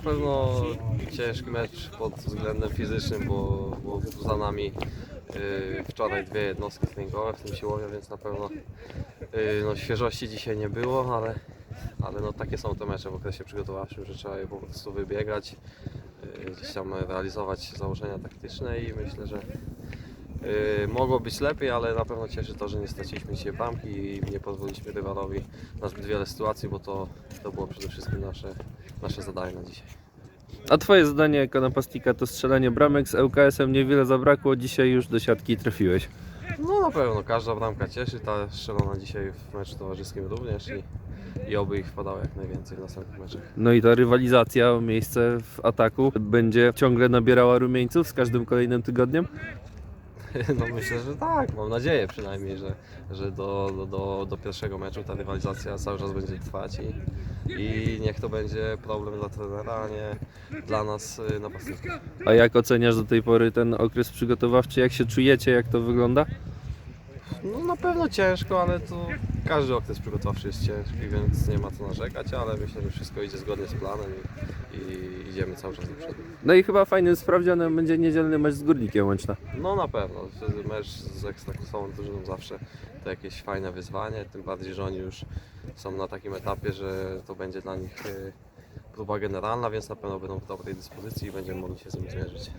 No pewno ciężki mecz pod względem fizycznym, bo, bo za nami yy, wczoraj dwie jednostki treningowe, w tym siłownia, więc na pewno yy, no, świeżości dzisiaj nie było, ale, ale no, takie są te mecze w okresie przygotowawczym, że trzeba je po prostu wybiegać, yy, gdzieś tam realizować założenia taktyczne i myślę, że mogło być lepiej, ale na pewno cieszy to, że nie straciliśmy dzisiaj bramki i nie pozwoliliśmy rywalowi na zbyt wiele sytuacji, bo to, to było przede wszystkim nasze, nasze zadanie na dzisiaj. A twoje zadanie jako napastnika to strzelanie bramek z ŁKS-em niewiele zabrakło, dzisiaj już do siatki trafiłeś. No na pewno, każda bramka cieszy, ta strzelona dzisiaj w meczu towarzyskim również i, i oby ich wpadało jak najwięcej w następnych meczach. No i ta rywalizacja o miejsce w ataku będzie ciągle nabierała rumieńców z każdym kolejnym tygodniem? No myślę, że tak, mam nadzieję przynajmniej, że, że do, do, do, do pierwszego meczu ta rywalizacja cały czas będzie trwać i, i niech to będzie problem dla trenera, a nie dla nas y, napastników. A jak oceniasz do tej pory ten okres przygotowawczy? Jak się czujecie? Jak to wygląda? No na pewno ciężko, ale to każdy okres przygotowawczy jest ciężki, więc nie ma co narzekać, ale myślę, że wszystko idzie zgodnie z planem i, i idziemy cały czas do przodu. No i chyba fajnym sprawdzianem będzie niedzielny mecz z Górnikiem Łęczna. No na pewno, mecz z ekstraklasową drużyną zawsze to jakieś fajne wyzwanie, tym bardziej, że oni już są na takim etapie, że to będzie dla nich y, próba generalna, więc na pewno będą w dobrej dyspozycji i będziemy mogli się z nimi zmierzyć.